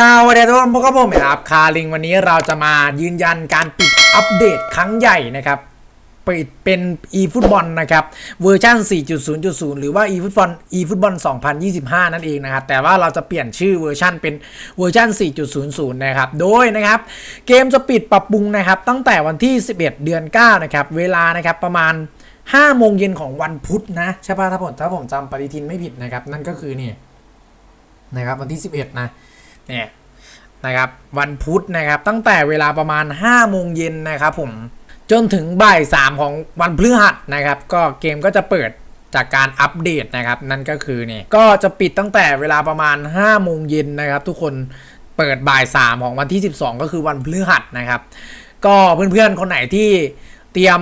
สวัสดีทุกคนพบกับผมครับคาริงวันนี้เราจะมายืนยันการปิดอัปเดตครั้งใหญ่นะครับปิดเป็น eFootball นะครับเวอร์ชัน4.0.0 หรือว่า eFootball eFootball 2025 นั่นเองนะครับแต่ว่าเราจะเปลี่ยนชื่อเวอร์ชันเป็นเวอร์ชัน4.00 นะครับโดยนะครับเกมจะปิดปรับปรุงนะครับตั้งแต่วันที่ 11 เดือน 9 นะครับเวลานะครับประมาณ5โมงเย็นของวันพุธนะใช่ป่ะถ้าผมถ้าผมจำปฏิทินไม่ผิดนะครับนั่นก็คือนี่นะครับวันที่ 11 นะ เนี่ยนะครับวันพุธนะครับตั้งแต่เวลาประมาณ5โมงเย็นนะครับผมจนถึงบ่าย3ของวันพฤหัสนะครับก็เกมก็จะเปิดจากการอัปเดตนะครับนั่นก็คือนี่ก็จะปิดตั้งแต่เวลาประมาณ5โมงเย็นนะครับทุกคนเปิดบ่าย3ของวันที่ 12 ก็คือวันพฤหัสนะครับก็เพื่อนๆคนไหนที่เตรียม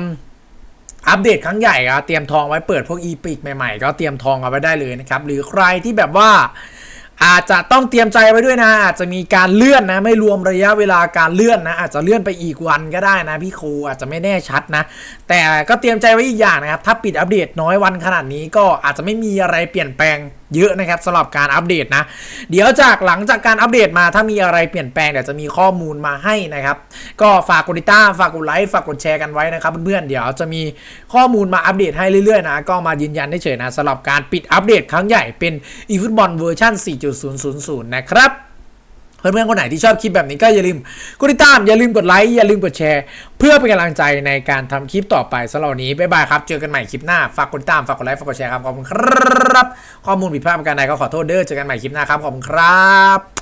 อัปเดตครั้งใหญ่ครับเตรียมทองไว้เปิดพวกอีพิกใหม่ๆ ก็เตรียมทองเอาไว้ได้เลยนะครับหรือใครที่แบบว่า อาจจะต้องเตรียมใจไว้ด้วยนะ อาจจะมีการเลื่อนนะ ไม่รวมระยะเวลาการเลื่อนนะ อาจจะเลื่อนไปอีกวันก็ได้นะพี่ครูอาจจะไม่แน่ชัดนะ แต่ก็เตรียมใจไว้อีกอย่างนะครับ ถ้าปิดอัปเดตน้อยวันขนาดนี้ก็อาจจะไม่มีอะไรเปลี่ยนแปลง เยอะนะครับสำหรับการอัปเดตนะ เดี๋ยวจากหลังจากการอัปเดตมาถ้ามีอะไรเปลี่ยนแปลงเดี๋ยวจะมีข้อมูลมาให้นะครับ ก็ฝากกดติดตามฝากกดไลค์ฝากกดแชร์กันไว้นะครับเพื่อนๆเดี๋ยวจะมีข้อมูลมาอัปเดตให้เรื่อยๆนะ ก็มายืนยันได้เฉยๆนะสำหรับการปิดอัปเดตครั้งใหญ่เป็น eFootball เวอร์ชัน4.000 นะครับ เพื่อนๆคนไหนที่ชอบคลิปแบบนี้ก็อย่าลืมกดติดตามอย่าลืมกดไลค์อย่าลืมกดแชร์ เพื่อเป็นกำลังใจในการทำคลิปต่อไปสำหรับวันนี้บ๊ายบายครับ เจอกันใหม่คลิปหน้า ฝากกดติดตามฝากกดไลค์ฝากกดแชร์ครับขอบคุณครับ ข้อมูลผิดพลาดประการใดก็ขอโทษเด้อเจอกันใหม่คลิปหน้าครับขอบคุณครับ